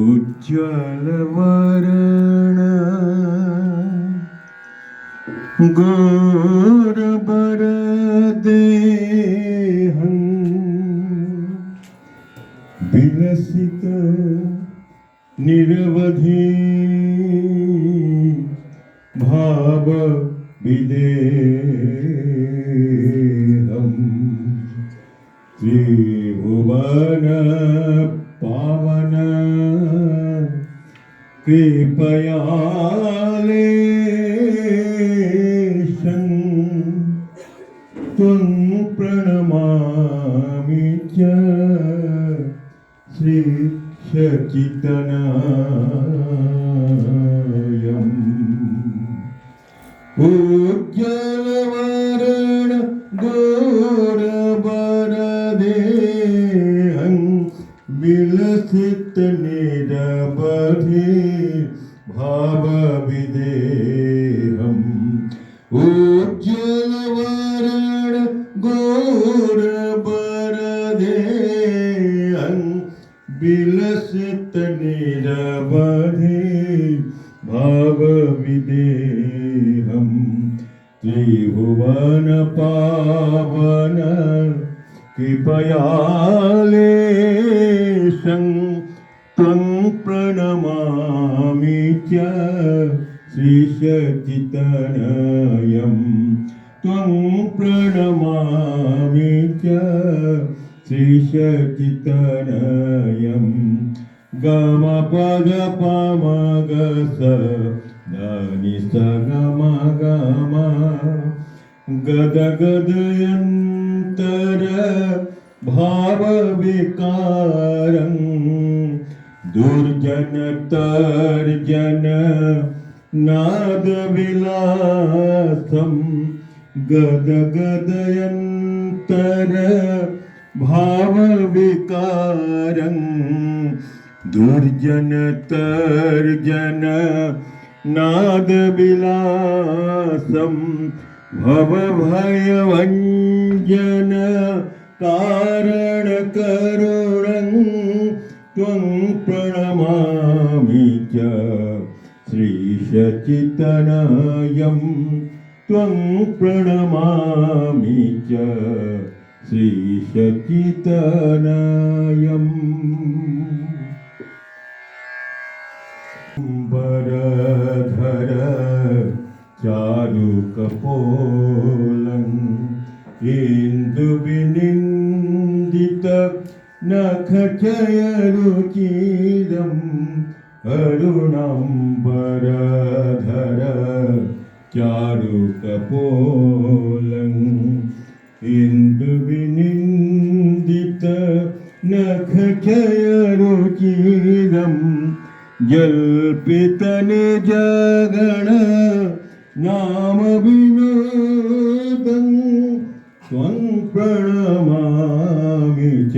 उज्ज्वलवरण घोरबरदेहम् विलसित निरवधि भाव विदेहम् त्रिभुवन पावन कृपयालेशन् त्वं प्रणमामि च श्रीक्षचितनायम् त्रिभुवन पावन कृपयालेशं त्वं प्रणमामि च श्रीशचितनयम् त्वं प्रणमामि च श्रीशचितनयम् गमपदपमगस ದಾನಿಸ ಗಮ ಗಮ भाव ಭಾವ दुर्जन तर्जन नादविलासं भाव भावविकारं दुर्जन तर्जन नादविलासं भवभयभञ्जन कारणकरुणं त्वं प्रणमामि च। श्रीशचितनयं त्वं प्रणमामि च। श्रीशचितनयम् കറുകപോലം ഇന്ദു വിനിന്ദിത നഖചയരുചീരം അരുണംബരധര ചാരുകപോലം ഇന്ദു വിനിന്ദിത നഖചയരുചീരം ജൽപിതനിജഗണ विनोदं त्वं प्रणमामि च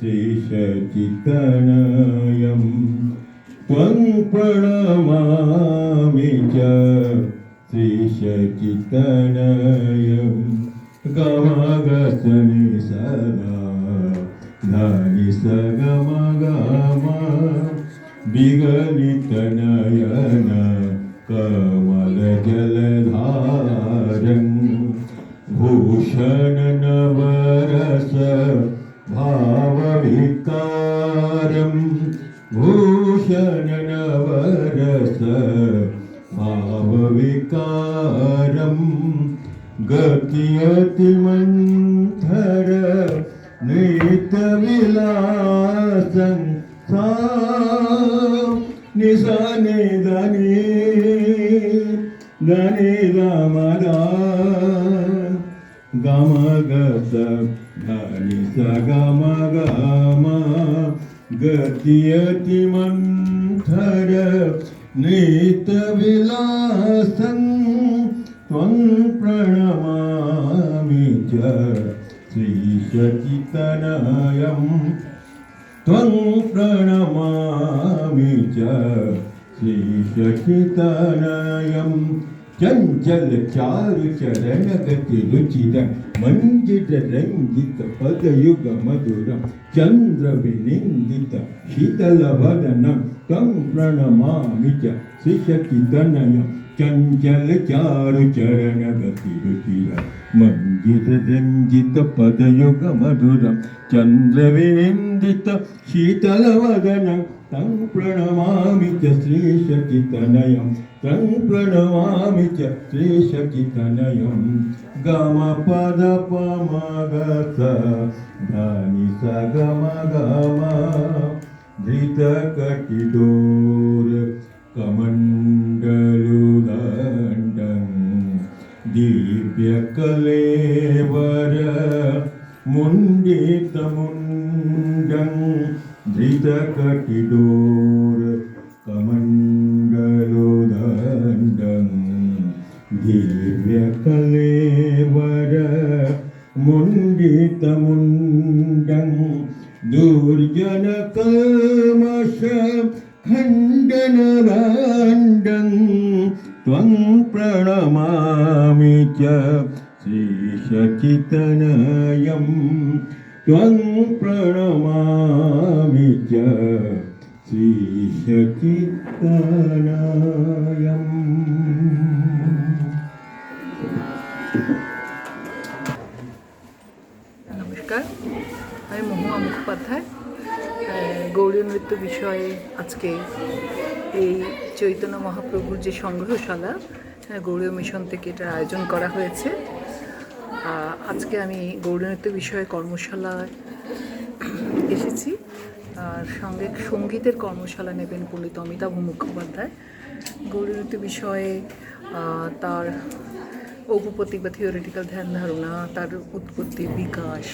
शेषचितनयं त्वं प्रणमामि च शेषचितनयं गमगसनि सदा धनि स गम गम विगलितनयन कमलजलधारम् भूषणनवरस भावविकारं भूषणनवरस भावविकारं गत्यतिमन्थर नीतविलासं सा निशनिदनि दनिदमदा गमगत निषगमगम गतियतिमन्थर नित्यविलासं त्वं प्रणमामि च श्रीसचितनयम् त्वं प्रणमामि च श्रीशचितनयं चंचल चारु चरण गति रुचिर मंजित रंजित पद युग मधुर चंद्र विनिंदित शीतल वदन तं प्रणमामि च शिशति चञ्चलचारु चरणगतिरुषिया मञ्जितव्यञ्जितपदयुगमधुरं चन्द्रविनिन्द शीतलवदनं तं प्रणमामि च श्रीशचितनयं तं प्रणमामि च श्रीशचितनयं गमपदपमगत धनि स गम धृतकटितो വ്യക്കലേവര മുണ്ടിതമുണ്ടം ധൃതകടിടോ त्वं प्रणमामि च श्रीशचितनयं त्वं प्रणमामि च শ্রীশচিতনয়ম নমস্কার আমি মহুয়া মুখোপাধ্যায় আহ, গৌরী নৃত্য বিষয়ে আজকে এই চৈতন্য মহাপ্রভুর যে সংগ্রহশালা আহ, গৌরীয় মিশন থেকে এটার আয়োজন করা হয়েছে। আজকে আমি গৌরী নৃত্য বিষয়ে কর্মশালায় এসেছি। আর সঙ্গে সঙ্গীতের কর্মশালা নেবেন পণ্ডিত অমিতাভ মুখোপাধ্যায়। গৌরী নৃত্য বিষয়ে তার অগুপতি বা থিওরিটিক্যাল ধ্যান ধারণা তার উৎপত্তি বিকাশ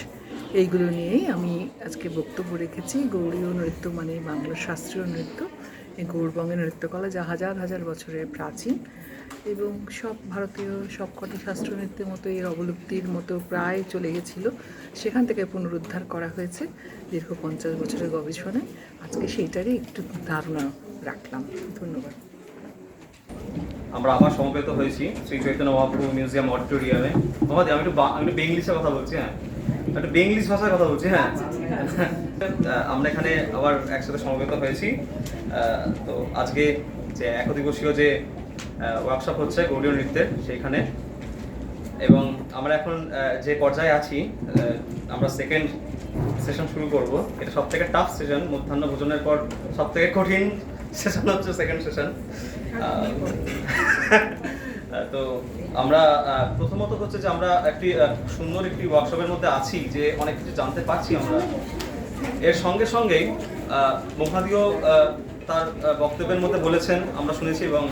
এইগুলো নিয়েই আমি আজকে বক্তব্য রেখেছি। গৌড়ীয় নৃত্য মানে বাংলার শাস্ত্রীয় নৃত্য। এই গৌরবঙ্গের নৃত্যকলা যা হাজার হাজার বছরের প্রাচীন এবং সব ভারতীয় সবকটি শাস্ত্রীয় নৃত্যের মতো এর অবলুপ্তির মতো প্রায় চলে গেছিল সেখান থেকে পুনরুদ্ধার করা হয়েছে দীর্ঘ পঞ্চাশ বছরের গবেষণায় আজকে সেইটারই একটু ধারণা রাখলাম। ধন্যবাদ। আমরা আবার সমবেত হয়েছি শ্রী চৈতন্য মহাপ্রভু মিউজিয়াম অডিটোরিয়ামে। মোহাম্মদ, আমি একটু আমি একটু বেঙ্গলিশে কথা বলছি হ্যাঁ। একটু বেঙ্গলিশ ভাষায় কথা বলছি হ্যাঁ। আমরা এখানে আবার একসাথে সমবেত হয়েছি। তো আজকে যে একদিবসীয় যে ওয়ার্কশপ হচ্ছে গৌরীয় নৃত্যের সেইখানে। এবং আমরা এখন যে পর্যায়ে আছি আমরা সেকেন্ড সেশন শুরু করব। এটা সব থেকে টাফ সেশন মধ্যাহ্ন ভোজনের পর সব থেকে কঠিন সেশন হচ্ছে সেকেন্ড সেশন তো আমরা প্রথমত হচ্ছে যে আমরা একটি সুন্দর একটি ওয়ার্কশপের মধ্যে আছি যে অনেক কিছু জানতে পারছি আমরা। এর সঙ্গে সঙ্গেই আহ, মহাদিও তার বক্তব্যের মধ্যে বলেছেন আমরা শুনেছি এবং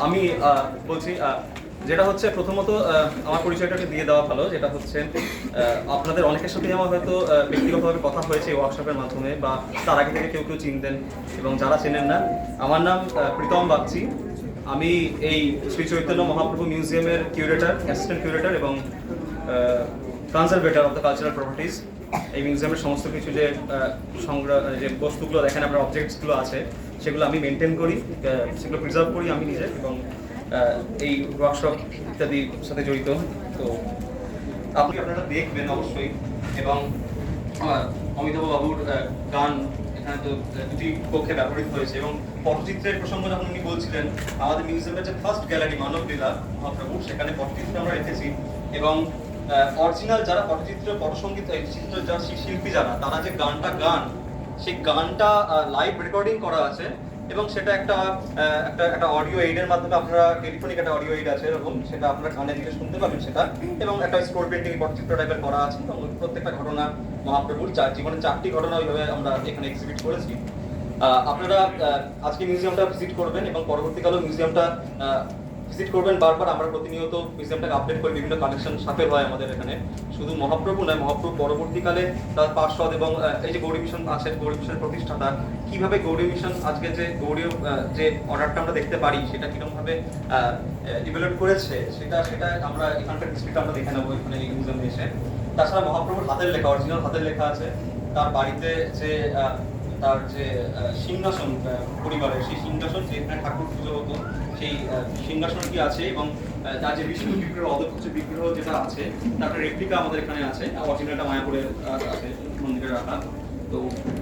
আমি বলছি যেটা হচ্ছে প্রথমত আমার পরিচয়টাকে দিয়ে দেওয়া ভালো যেটা হচ্ছে আপনাদের অনেকের সাথে আমার হয়তো ব্যক্তিগতভাবে কথা হয়েছে ওয়ার্কশপের মাধ্যমে বা তার আগে থেকে কেউ কেউ চিনতেন এবং যারা চেনেন না আমার নাম প্রীতম বাগচি। আমি এই শ্রী চৈতন্য মহাপ্রভু মিউজিয়ামের কিউরেটর অ্যাসিস্ট্যান্ট কিউরেটর এবং conservator of the cultural properties এই মিউজিয়ামের সমস্ত কিছু যে সংগ্রহ যে বস্তুগুলো দেখেন, আপনার অবজেক্টসগুলো আছে, সেগুলো আমি মেনটেন করি সেগুলো প্রিজার্ভ করি আমি নিজে এবং এই ওয়ার্কশপ ইত্যাদির সাথে জড়িত। তো আপনি আপনারা দেখবেন অবশ্যই এবং অমিতাভ বাবুর গান দুটি পক্ষে ব্যবহৃত হয়েছে এবং পটচিত্রের প্রসঙ্গ যখন উনি বলছিলেন, আমাদের মিউজিয়ামের যে ফার্স্ট গ্যালারি মানব লীলা মহাপ্রভু সেখানে পটচিত্র আমরা রেখেছি এবং অরিজিনাল যারা পটচিত্র পটসঙ্গীত চিত্র যারা শিল্পী যারা, তারা যে গানটা গান, সেই গানটা লাইভ রেকর্ডিং করা আছে। এবং সেটা একটা একটা একটা অডিও এইডের মাধ্যমে আপনারা টেলিফোনিক একটা অডিও এইড আছে, এরকম, সেটা আপনারা কানে দিলে শুনতে পাবেন সেটা। এবং একটা স্টোর পেন্টিং পটচিত্র টাইপের করা আছে, এবং প্রত্যেকটা ঘটনা, মহাপ্রভুর চার জীবনে চারটি ঘটনা ওইভাবে আমরা এখানে এক্সিবিট করেছি। আপনারা আজকে মিউজিয়ামটা ভিজিট করবেন এবং পরবর্তীকালেও মিউজিয়ামটা ভিজিট করবেন বারবার। আমরা প্রতিনিয়ত মিউজিয়ামটাকে আপডেট করি বিভিন্ন কালেকশন সাপেল হয় আমাদের এখানে। শুধু মহাপ্রভু নয়, মহাপ্রভু পরবর্তীকালে তার পার্শ্বদ এবং এই যে গৌরী মিশন আছে, গৌরী মিশনের প্রতিষ্ঠাতা, কীভাবে গৌরী মিশন আজকে যে গৌরীয় যে অর্ডারটা আমরা দেখতে পারি, সেটা কীরকম ভাবে ডেভেলপ করেছে, সেটা সেটা আমরা এখানকার ডিস্ট্রিক্ট আমরা দেখে নেব এখানে এই মিউজিয়ামে এসে। তাছাড়া মহাপ্রভুর হাতের লেখা অরিজিনাল হাতের লেখা আছে। তার বাড়িতে যে তার যে সিংহাসন পরিবারের সেই সিংহাসন যেখানে ঠাকুর পুজো হতো সেই আহ, সিংহাসন কি আছে এবং তার যে বিষ্ণু বিগ্রহ অদক্ষ বিগ্রহ যেটা আছে তার রেপ্লিকা আমাদের এখানে আছে অরিজিনালটা মায়াপুরের আহ, আছে মন্দিরে রাখা। তো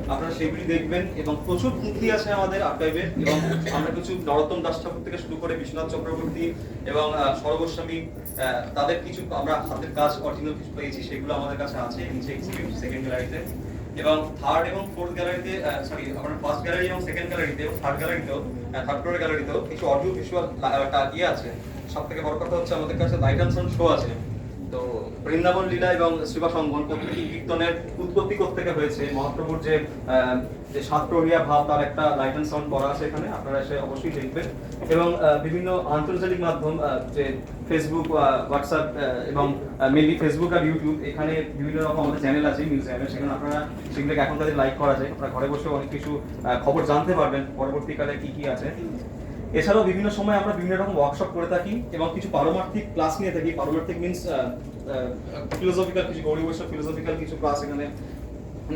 আপনারা সেগুলি দেখবেন এবং প্রচুর পুঁথি আছে আমাদের আর্কাইভে এবং আমরা কিছু নরোত্তম দাস ঠাকুর থেকে শুরু করে বিশ্বনাথ চক্রবর্তী এবং আহ, তাদের কিছু আমরা হাতের কাজ অরিজিনাল কিছু পেয়েছি সেগুলো আমাদের কাছে আছে নিচে এক্সিবিট সেকেন্ড গ্যালারিতে এবং থার্ড এবং ফোর্থ গ্যালারিতে সরি আপনার ফার্স্ট গ্যালারি এবং সেকেন্ড গ্যালারিতে এবং থার্ড গ্যালারিতেও থার্ড ফ্লোর গ্যালারিতেও কিছু অডিও ভিজুয়াল ইয়ে আছে। সব থেকে বড় কথা হচ্ছে আমাদের কাছে লাইট অ্যান্ড সাউন্ড শো আছে। বৃন্দাবন লীলা এবং শিবাসঙ্গন প্রত্যেকটি কীর্তনের উৎপত্তি থেকে হয়েছে? মহাপ্রভুর যে যে সাতপ্রহরিয়া ভাব, তার একটা লাইট অ্যান্ড সাউন্ড করা আছে এখানে, আপনারা এসে অবশ্যই দেখবেন। এবং বিভিন্ন আন্তর্জাতিক মাধ্যম যে ফেসবুক হোয়াটসঅ্যাপ এবং মেনলি ফেসবুক আর ইউটিউব এখানে বিভিন্ন রকম আমাদের চ্যানেল আছে মিউজিয়ামের সেখানে আপনারা সেগুলোকে এখন তাদের লাইক করা যায়। আপনারা ঘরে বসে অনেক কিছু খবর জানতে পারবেন, পরবর্তীকালে কি কি আছে। এছাড়াও বিভিন্ন সময় আমরা বিভিন্ন রকম ওয়ার্কশপ করে থাকি এবং কিছু পারমার্থিক ক্লাস নিয়ে থাকি। পারমার্থিক মিনস ফিলোসফিক্যাল কিছু গৌরী বৈষ্ণব ফিলোসফিক্যাল কিছু ক্লাস এখানে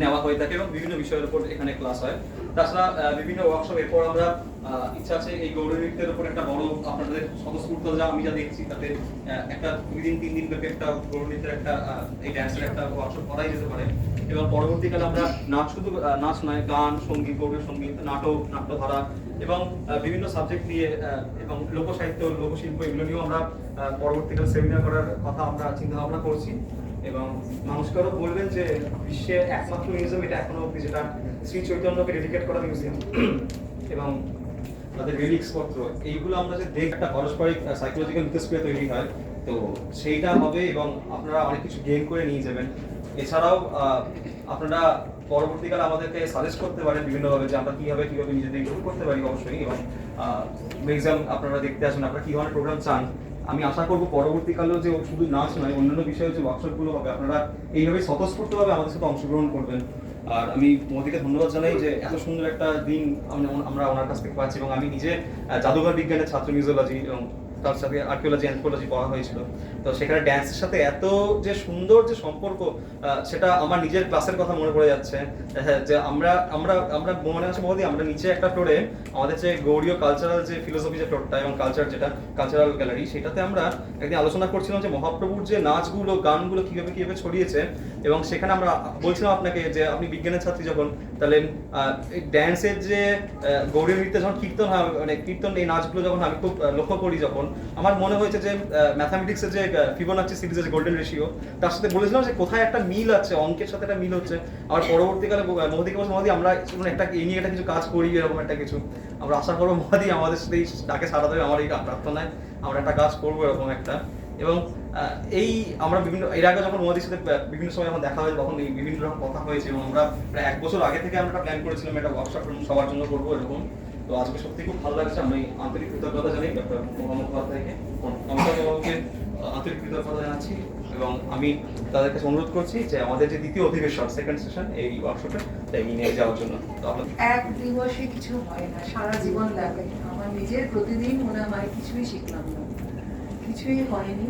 নেওয়া হয়ে থাকে এবং বিভিন্ন বিষয়ের উপর এখানে ক্লাস হয়। তাছাড়া বিভিন্ন ওয়ার্কশপ এরপর আমরা ইচ্ছা আছে এই গৌরী নৃত্যের উপর একটা বড় আপনাদের স্বতঃস্ফূর্ত যা আমি যা দেখছি, তাতে একটা দুই দিন, তিন দিন ব্যাপী একটা গৌরী নৃত্যের একটা এই ড্যান্সের একটা ওয়ার্কশপ করাই যেতে পারে। এবং পরবর্তীকালে আমরা নাচ শুধু নাচ নয়, গান, সংগীত গৌরী সংগীত, নাটক, নাট্যধারা এবং বিভিন্ন সাবজেক্ট নিয়ে এবং লোকসাহিত্য, লোকশিল্প, এগুলো নিয়েও আমরা পরবর্তীকালে সেমিনার করার কথা আমরা চিন্তা ভাবনা করছি। এবং মানুষকে আরও বলবেন যে বিশ্বের একমাত্র মিউজিয়াম এটা এখনও অব্দি যেটা শ্রী চৈতন্যকে ডেডিকেট করা মিউজিয়াম। এবং তাদের রিলিক্স পত্র, এইগুলো আমরা যে দেখ একটা পারস্পরিক সাইকোলজিক্যাল ইন্টারেস্ট তৈরি হয়, তো সেইটা হবে এবং আপনারা অনেক কিছু গেইন করে নিয়ে যাবেন। এছাড়াও আপনারা পরবর্তীকালে আমাদেরকে সাজেস্ট করতে পারেন বিভিন্নভাবে যে আমরা কীভাবে কীভাবে নিজেদের ইমপ্রুভ করতে পারি অবশ্যই এবং মিউজিয়াম আপনারা দেখতে আসেন আপনারা কি ধরনের প্রোগ্রাম চান। আমি আশা করব পরবর্তীকালেও যে শুধু নাচ নয়, অন্যান্য বিষয়ে যে ওয়ার্কশপগুলো হবে, আপনারা এইভাবে স্বতঃস্ফূর্তভাবে আমাদের সাথে অংশগ্রহণ করবেন। আর আমি তোমাদেরকে ধন্যবাদ জানাই যে এত সুন্দর একটা দিন আমরা- ওনার কাছ থেকে পাচ্ছি এবং আমি নিজে জাদুঘর বিজ্ঞানের ছাত্র মিউজিওলজি এবং তার সাথে আর্কিওলজি অ্যান্থ্রোলজি পড়া হয়েছিল। তো সেখানে ড্যান্সের সাথে এত যে সুন্দর যে সম্পর্ক সেটা আমার নিজের ক্লাসের কথা মনে পড়ে যাচ্ছে। হ্যাঁ, যে আমরা আমরা আমরা মনে আছে মোদি আমরা নিচে একটা ফ্লোরে আমাদের যে গৌরীয় কালচারাল যে ফিলোসফি যে ফ্লোরটা এবং কালচার যেটা কালচারাল গ্যালারি সেটাতে আমরা একদিন আলোচনা করছিলাম যে মহাপ্রভুর যে নাচগুলো গানগুলো কীভাবে কীভাবে ছড়িয়েছে এবং সেখানে আমরা বলছিলাম আপনাকে যে আপনি বিজ্ঞানের ছাত্রী যখন, তাহলে ড্যান্সের যে গৌরী নৃত্যে যখন কীর্তন হয় মানে কীর্তন এই নাচগুলো যখন আমি খুব লক্ষ্য করি যখন, আমার মনে হয়েছে যে ম্যাথামেটিক্সের যে ফিবোনাচি সিরিজের যে গোল্ডেন রেশিও তার সাথে বলেছিলাম যে কোথায় একটা মিল আছে, অঙ্কের সাথে একটা মিল হচ্ছে। আর পরবর্তীকালে মোদিকে বলছে মোদি আমরা একটা এই নিয়ে একটা কিছু কাজ করি, এরকম একটা কিছু। আমরা আশা করব মোদি আমাদের সাথে ডাকে সারা দেবে, আমার এই প্রার্থনায় আমরা একটা কাজ করব, এরকম একটা। এবং এই আমরা বিভিন্ন, এর আগে যখন মোদির সাথে বিভিন্ন সময় যখন দেখা হয়েছে, তখন বিভিন্ন রকম কথা হয়েছে এবং আমরা প্রায় এক বছর আগে থেকে আমরা প্ল্যান করেছিলাম একটা ওয়ার্কশপ সবার জন্য করব এরকম। তো আজকে সত্যি খুব ভালো লাগছে, আমি আন্তরিক কৃতজ্ঞতা জানাই ডক্টর মুখোপাধ্যায়কে আন্তরিক কৃতজ্ঞতা জানাচ্ছি এবং আমি তাদের কাছে অনুরোধ করছি যে আমাদের যে দ্বিতীয় অধিবেশন সেকেন্ড সেশন এই ওয়ার্কশপে তাই নিয়ে যাওয়ার জন্য। এক দিবসে কিছু হয় না, সারা জীবন লাগে। আমার নিজের প্রতিদিন মনে হয় কিছুই শিখলাম না। কিছুই হয়নি।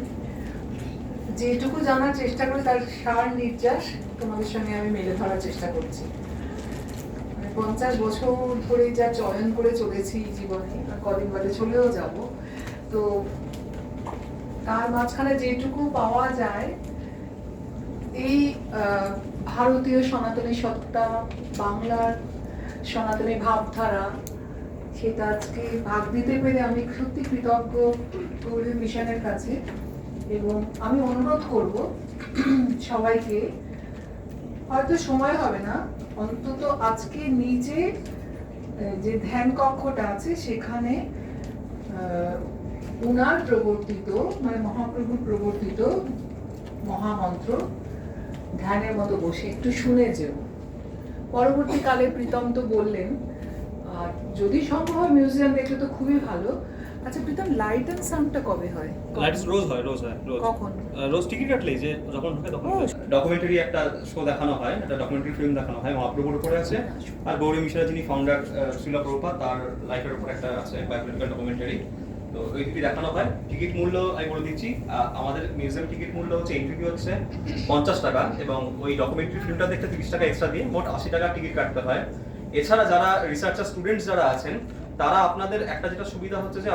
যেটুকু জানার চেষ্টা করি, তার সার নির্যাস তোমাদের সঙ্গে আমি মেলে ধরার চেষ্টা করছি। মানে পঞ্চাশ বছর ধরে যা চয়ন করে চলেছি জীবনে কদিন বাদে চলেও যাব। তো তার মাঝখানে যেটুকু পাওয়া যায়, এই ভারতীয় সনাতনী সত্তা, বাংলার সনাতনী ভাবধারা সেটা আজকে ভাগ দিতে পেরে আমি সত্যি কৃতজ্ঞ গৌরী মিশনের কাছে। এবং আমি অনুরোধ করব সবাইকে, হয়তো সময় হবে না, অন্তত আজকে নিজে যে ধ্যান কক্ষটা আছে সেখানে উনার প্রবর্তিত মানে মহাপ্রভুর প্রবর্তিত মহামন্ত্র ধ্যানের মতো বসে। একটু শুনে যেও। পরবর্তীকালে প্রীতম তো বললেন আর যদি সম্ভব হয় মিউজিয়াম দেখলে তো খুবই ভালো। আচ্ছা প্রীতম লাইট অ্যান্ড সাউন্ডটা কবে হয়? লাইটস রোজ হয় রোজ হয় রোজ। কখন? রোজ টিকিট কাটলেই যে যখন ঢুকে তখন ডকুমেন্টারি একটা শো দেখানো হয় একটা ডকুমেন্টারি ফিল্ম দেখানো হয় মহাপ্রভুর উপরে আছে। আর গৌরী মিশ্রা যিনি ফাউন্ডার শিলা প্রভুপা তার লাইফের উপর একটা আছে বায়োগ্রাফিক্যাল ডকুমেন্টারি তো ওই দুটি দেখানো হয়। টিকিট মূল্য আমি বলে দিচ্ছি আহ, আমাদের মিউজিয়াম টিকিট মূল্য হচ্ছে এন্ট্রি ফি হচ্ছে পঞ্চাশ টাকা এবং ওই ডকুমেন্টারি ফিল্মটা দেখতে তিরিশ টাকা এক্সট্রা দিয়ে মোট আশি টাকা টিকিট কাটতে হয়। এছাড়া যারা রিসার্চার স্টুডেন্ট যারা আছেন তারা আপনাদের একটা যেটা সুবিধা হচ্ছে যে